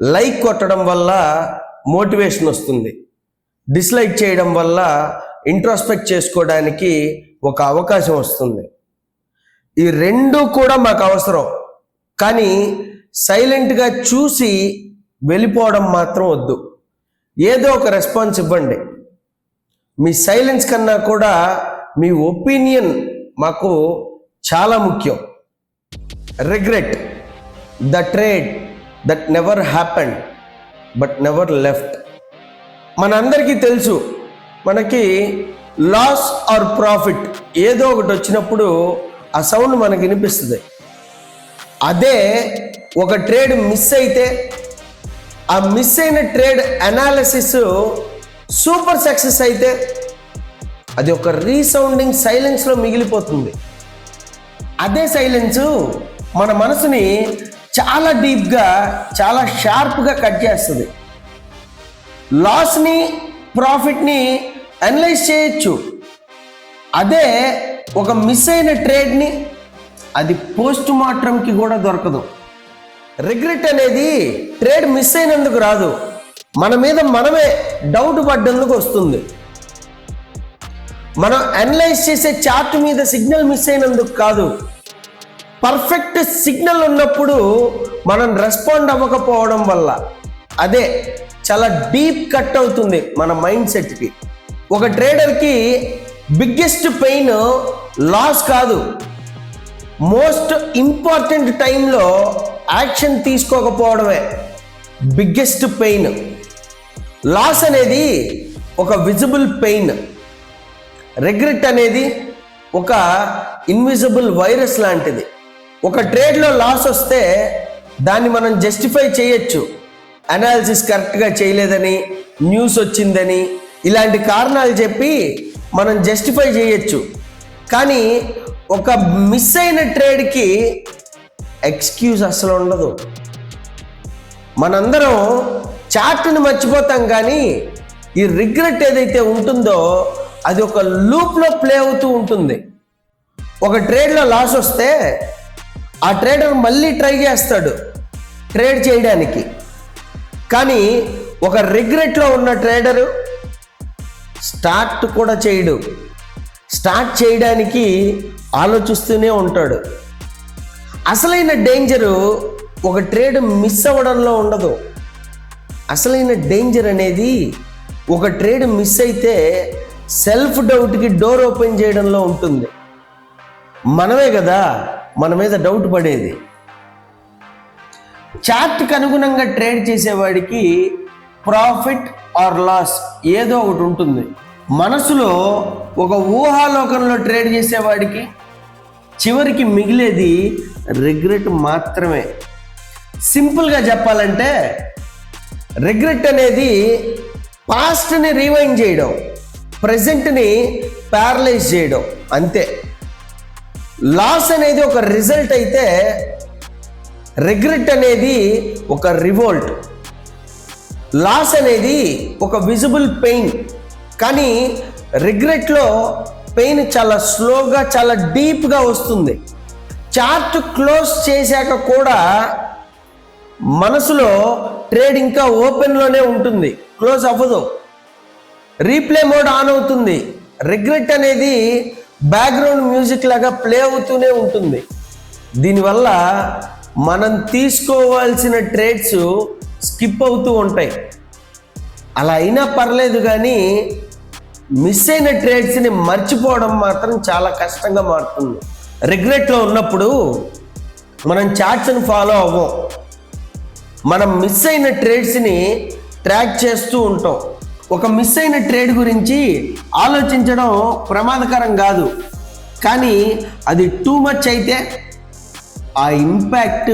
Like కొట్టడం వల్ల motivation వస్తుంది. డిస్లైక్ చేయడం వల్ల ఇంట్రోస్పెక్ట్ చేసుకోవడానికి ఒక అవకాశం వస్తుంది. ఈ రెండు కూడా మాకు అవసరం. కానీ సైలెంట్గా చూసి వెళ్ళిపోవడం మాత్రం వద్దు. ఏదో ఒక రెస్పాన్స్ ఇవ్వండి. మీ సైలెన్స్ కన్నా కూడా మీ ఒపీనియన్ మాకు చాలా ముఖ్యం. Regret the trade. That never happened but never left మనందరికీ తెలుసు మనకి లాస్ ఆర్ ప్రాఫిట్ ఏదో ఒకటి వచ్చినప్పుడు ఆ సౌండ్ మనకి వినిపిస్తుంది. అదే ఒక ట్రేడ్ మిస్ అయితే ఆ మిస్ అయిన ట్రేడ్ అనాలిసిస్ సూపర్ సక్సెస్ అయితే అది ఒక రీసౌండింగ్ సైలెన్స్లో మిగిలిపోతుంది. అదే సైలెన్స్ మన మనసుని చాలా డీప్గా చాలా షార్ప్గా కట్ చేస్తుంది. లాస్ని ప్రాఫిట్ని అనలైజ్ చేయొచ్చు. అదే ఒక మిస్ అయిన ట్రేడ్ని అది పోస్ట్ మార్టంకి కూడా దొరకదు. రిగ్రెట్ అనేది ట్రేడ్ మిస్ అయినందుకు రాదు. మన మీద మనమే డౌట్ పడ్డందుకు వస్తుంది. మనం అనలైజ్ చేసే చార్ట్ మీద సిగ్నల్ మిస్ అయినందుకు కాదు. పర్ఫెక్ట్ సిగ్నల్ ఉన్నప్పుడు మనం రెస్పాండ్ అవ్వకపోవడం వల్ల అదే చాలా డీప్ కట్ అవుతుంది మన మైండ్ సెట్కి ఒక ట్రేడర్కి బిగ్గెస్ట్ పెయిన్ లాస్ కాదు. మోస్ట్ ఇంపార్టెంట్ టైంలో యాక్షన్ తీసుకోకపోవడమే బిగ్గెస్ట్ పెయిన్ లాస్ అనేది ఒక విజిబుల్ పెయిన్ రిగ్రెట్ అనేది ఒక ఇన్విజిబుల్ వైరస్ లాంటిది. ఒక ట్రేడ్లో లాస్ వస్తే దాన్ని మనం జస్టిఫై చేయొచ్చు. అనాలిసిస్ కరెక్ట్గా చేయలేదని న్యూస్ వచ్చిందని ఇలాంటి కారణాలు చెప్పి మనం జస్టిఫై చేయొచ్చు. కానీ ఒక మిస్ అయిన ట్రేడ్కి ఎక్స్క్యూజ్ అసలు ఉండదు. మనందరం చార్ట్ని మర్చిపోతాం కానీ ఈ రిగ్రెట్ ఏదైతే ఉంటుందో అది ఒక లూప్లో ప్లే అవుతూ ఉంటుంది. ఒక ట్రేడ్లో లాస్ వస్తే ఆ ట్రేడర్ మళ్ళీ ట్రై చేస్తాడు ట్రేడ్ చేయడానికి. కానీ ఒక రిగ్రెట్లో ఉన్న ట్రేడరు స్టార్ట్ కూడా చేయడు. స్టార్ట్ చేయడానికి ఆలోచిస్తూనే ఉంటాడు. అసలైన డేంజరు ఒక ట్రేడ్ మిస్ అవ్వడంలో ఉండదు. అసలైన డేంజర్ అనేది ఒక ట్రేడ్ మిస్ అయితే సెల్ఫ్ డౌట్కి డోర్ ఓపెన్ చేయడంలో ఉంటుంది. మనమే కదా మన మీద డౌట్ పడేది. చార్ట్కి అనుగుణంగా ట్రేడ్ చేసేవాడికి ప్రాఫిట్ ఆర్ లాస్ ఏదో ఒకటి ఉంటుంది. మనసులో ఒక ఊహాలోకంలో ట్రేడ్ చేసేవాడికి చివరికి మిగిలేది రిగ్రెట్ మాత్రమే. సింపుల్గా చెప్పాలంటే రిగ్రెట్ అనేది పాస్ట్ని రీవైండ్ చేయడం ప్రజెంట్ని ప్యారలైజ్ చేయడం అంతే. లాస్ అనేది ఒక రిజల్ట్ అయితే రిగ్రెట్ అనేది ఒక రివోల్ట్. లాస్ అనేది ఒక విజిబుల్ పెయిన్. కానీ రిగ్రెట్లో పెయిన్ చాలా స్లోగా చాలా డీప్గా వస్తుంది. చార్ట్ క్లోజ్ చేశాక కూడా మనసులో ట్రేడ్ ఇంకా ఓపెన్లోనే ఉంటుంది. క్లోజ్ అవ్వదు. రీప్లే మోడ్ ఆన్ అవుతుంది. రిగ్రెట్ అనేది బ్యాక్గ్రౌండ్ మ్యూజిక్ లాగా ప్లే అవుతూనే ఉంటుంది. దీనివల్ల మనం తీసుకోవాల్సిన ట్రేడ్స్ స్కిప్ అవుతూ ఉంటాయి. అలా అయినా పర్లేదు కానీ మిస్ అయిన ట్రేడ్స్ని మర్చిపోవడం మాత్రం చాలా కష్టంగా మారుతుంది. రిగ్రెట్లో ఉన్నప్పుడు మనం చార్ట్స్ని ఫాలో అవ్వం. మనం మిస్ అయిన ట్రేడ్స్ని ట్రాక్ చేస్తూ ఉంటాం. ఒక మిస్ అయిన ట్రేడ్ గురించి ఆలోచించడం ప్రమాదకరం కాదు. కానీ అది టూ మచ్ అయితే ఆ ఇంపాక్ట్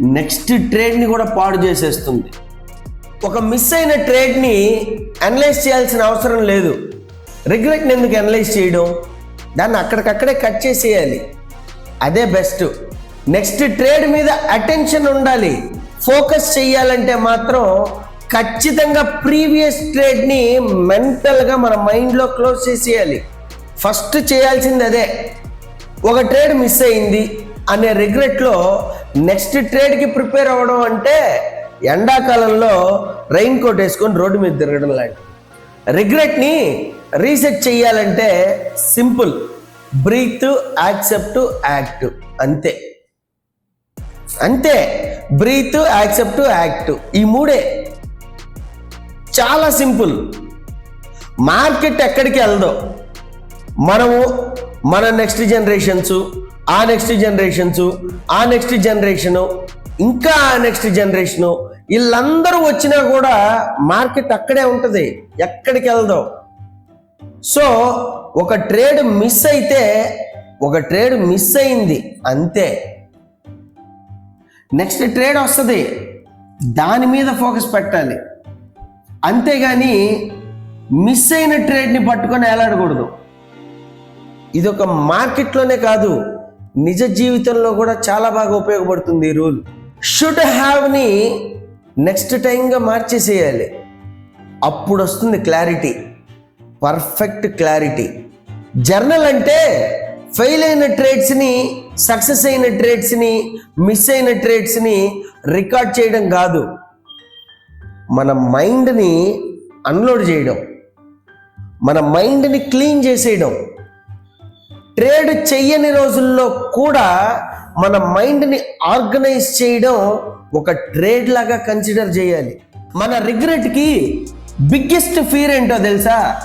నెక్స్ట్ ట్రేడ్ని కూడా పాడు చేసేస్తుంది. ఒక మిస్ అయిన ట్రేడ్ని అనలైజ్ చేయాల్సిన అవసరం లేదు. రిగ్రెట్ని ఎందుకు అనలైజ్ చేయడం? దాన్ని అక్కడికక్కడే కట్ చేసేయాలి. అదే బెస్ట్ నెక్స్ట్ ట్రేడ్ మీద అటెన్షన్ ఉండాలి. ఫోకస్ చేయాలంటే మాత్రం ఖచ్చితంగా ప్రీవియస్ ట్రేడ్ని మెంటల్గా మన మైండ్లో క్లోజ్ చేసేయాలి. ఫస్ట్ చేయాల్సింది అదే. ఒక ట్రేడ్ మిస్ అయింది అనే రిగ్రెట్లో నెక్స్ట్ ట్రేడ్కి ప్రిపేర్ అవ్వడం అంటే ఎండాకాలంలో రెయిన్ కోట్ వేసుకొని రోడ్డు మీద తిరగడం లాంటి రిగ్రెట్ని రీసెట్ చేయాలంటే సింపుల్. Breathe accept act. అంతే. అంతే. Breathe accept act. ఈ మూడే. చాలా సింపుల్. మార్కెట్ ఎక్కడికి వెళ్దో మనము మన నెక్స్ట్ జనరేషన్స్ ఆ నెక్స్ట్ జనరేషన్స్ ఆ నెక్స్ట్ జనరేషను ఇంకా ఆ నెక్స్ట్ జనరేషను వీళ్ళందరూ వచ్చినా కూడా మార్కెట్ అక్కడే ఉంటుంది ఎక్కడికి వెళ్దో సో ఒక ట్రేడ్ మిస్ అయితే ఒక ట్రేడ్ మిస్ అయింది అంతే. నెక్స్ట్ ట్రేడ్ వస్తుంది. దాని మీద ఫోకస్ పెట్టాలి. అంతేగాని మిస్ అయిన ట్రేడ్ని పట్టుకొని వేలాడకూడదు ఇది ఒక మార్కెట్లోనే కాదు నిజ జీవితంలో కూడా చాలా బాగా ఉపయోగపడుతుంది ఈ రూల్. షుడ్ హ్యావ్ని నెక్స్ట్ టైంగా మార్చేసేయాలి. అప్పుడు వస్తుంది క్లారిటీ పర్ఫెక్ట్ క్లారిటీ జర్నల్ అంటే ఫెయిల్ అయిన ట్రేడ్స్ని సక్సెస్ అయిన ట్రేడ్స్ని మిస్ అయిన ట్రేడ్స్ని రికార్డ్ చేయడం కాదు. మన మైండ్ని అన్లోడ్ చేయడం. మన మైండ్ని క్లీన్ చేసేయడం. ట్రేడ్ చెయ్యని రోజుల్లో కూడా మన మైండ్ని ఆర్గనైజ్ చేయడం ఒక ట్రేడ్ లాగా కన్సిడర్ చేయాలి. మన రిగ్రెట్కి బిగ్గెస్ట్ ఫియర్ ఏంటో తెలుసా?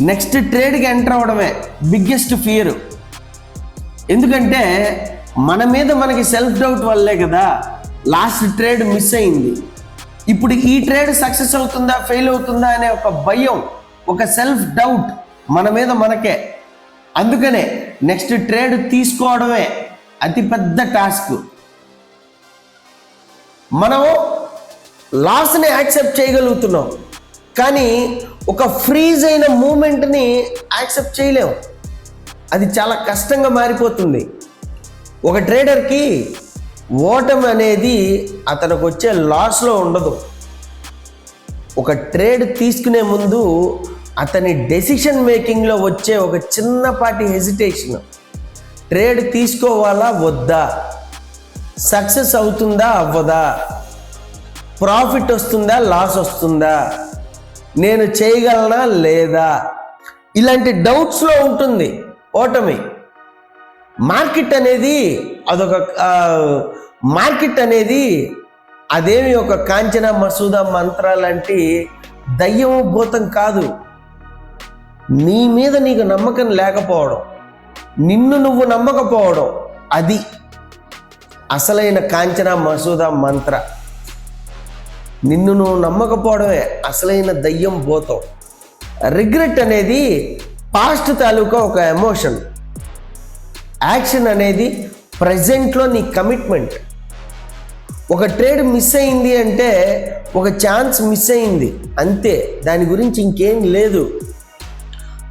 నెక్స్ట్ ట్రేడ్కి ఎంటర్ అవడమే బిగ్గెస్ట్ ఫియర్ ఎందుకంటే మన మీద మనకి సెల్ఫ్ డౌట్ వల్లే కదా లాస్ట్ ట్రేడ్ మిస్ అయింది. ఇప్పుడు ఈ ట్రేడ్ సక్సెస్ అవుతుందా ఫెయిల్ అవుతుందా అనే ఒక భయం ఒక సెల్ఫ్ డౌట్ మన మీద మనకే. అందుకనే నెక్స్ట్ ట్రేడ్ తీసుకోవడమే అతిపెద్ద టాస్క్ మనం లాస్ని యాక్సెప్ట్ చేయగలుగుతున్నాం కానీ ఒక ఫ్రీజ్ అయిన మూమెంట్ని యాక్సెప్ట్ చేయలేము అది చాలా కష్టంగా మారిపోతుంది. ఒక ట్రేడర్కి ఓటమి అనేది అతనికి వచ్చే లాస్లో ఉండదు. ఒక ట్రేడ్ తీసుకునే ముందు అతని డెసిషన్ మేకింగ్లో వచ్చే ఒక చిన్నపాటి హెసిటేషన్. ట్రేడ్ తీసుకోవాలా వద్దా? సక్సెస్ అవుతుందా అవ్వదా? ప్రాఫిట్ వస్తుందా లాస్ వస్తుందా? నేను చేయగలనా లేదా? ఇలాంటి డౌట్స్లో ఉంటుంది ఓటమి. మార్కెట్ అనేది అదొక మార్కెట్ అనేది అదేమి ఒక కాంచన మసూదా మంత్ర లాంటి దయ్యం భూతం కాదు. నీ మీద నీకు నమ్మకం లేకపోవడం నిన్ను నువ్వు నమ్మకపోవడం అది అసలైన కాంచన మసూదా మంత్ర. నిన్ను నువ్వు నమ్మకపోవడమే అసలైన దయ్యం భూతం. రిగ్రెట్ అనేది పాస్ట్ తాలూకా ఒక ఎమోషన్. యాక్షన్ అనేది ప్రజెంట్లో నీ కమిట్మెంట్. ఒక ట్రేడ్ మిస్ అయింది అంటే ఒక ఛాన్స్ మిస్ అయింది. అంతే. దాని గురించి ఇంకేం లేదు.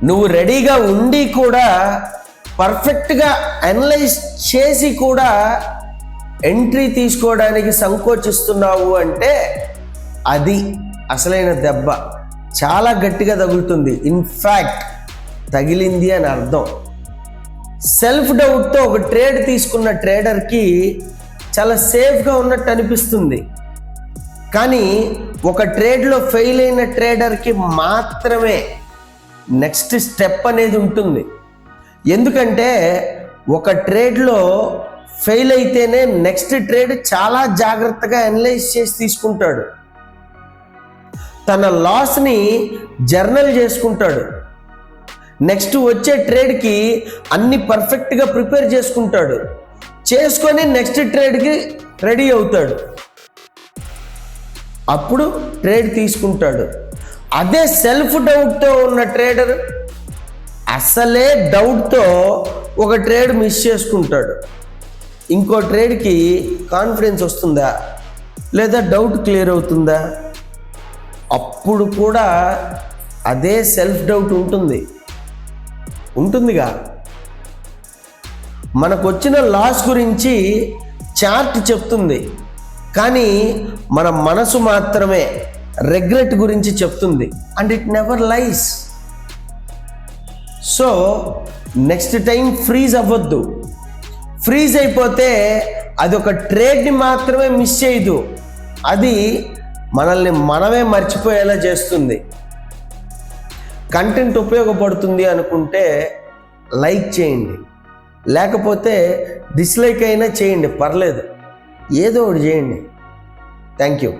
నువ్వు రెడీగా ఉండి కూడా పర్ఫెక్ట్గా అనలైజ్ చేసి కూడా ఎంట్రీ తీసుకోవడానికి సంకోచిస్తున్నావు అంటే అది అసలైన దెబ్బ. చాలా గట్టిగా తగులుతుంది. ఇన్ఫ్యాక్ట్ తగిలింది అని అర్థం. సెల్ఫ్ డౌట్తో ఒక ట్రేడ్ తీసుకున్న ట్రేడర్కి చాలా సేఫ్గా ఉన్నట్టు అనిపిస్తుంది. కానీ ఒక ట్రేడ్లో ఫెయిల్ అయిన ట్రేడర్కి మాత్రమే నెక్స్ట్ స్టెప్ అనేది ఉంటుంది. ఎందుకంటే ఒక ట్రేడ్లో ఫెయిల్ అయితేనే నెక్స్ట్ ట్రేడ్ చాలా జాగ్రత్తగా అనలైజ్ చేసి తీసుకుంటాడు. తన లాస్ని జర్నల్ చేసుకుంటాడు. నెక్స్ట్ వచ్చే ట్రేడ్కి అన్ని పర్ఫెక్ట్గా ప్రిపేర్ చేసుకుంటాడు. చేసుకొని నెక్స్ట్ ట్రేడ్కి రెడీ అవుతాడు. అప్పుడు ట్రేడ్ తీసుకుంటాడు. అదే సెల్ఫ్ డౌట్తో ఉన్న ట్రేడర్ అసలే డౌట్తో ఒక ట్రేడ్ మిస్ చేసుకుంటాడు. ఇంకో ట్రేడ్కి కాన్ఫిడెన్స్ వస్తుందా? లేదా డౌట్ క్లియర్ అవుతుందా? అప్పుడు కూడా అదే సెల్ఫ్ డౌట్ ఉంటుంది. ఉంటుందిగా. మనకు వచ్చిన లాస్ గురించి చార్ట్ చెప్తుంది. కానీ మన మనసు మాత్రమే రెగ్రెట్ గురించి చెప్తుంది. And it never lies. So next time freeze అవ్వద్దు. ఫ్రీజ్ అయిపోతే అది ఒక ట్రేడ్ని మాత్రమే మిస్ చేయదు. అది మనల్ని మనమే మర్చిపోయేలా చేస్తుంది. కంటెంట్ ఉపయోగపడుతుంది అనుకుంటే లైక్ చేయండి. లేకపోతే డిస్లైక్ అయినా చేయండి పర్లేదు. ఏదో ఒకటి చేయండి. Thank you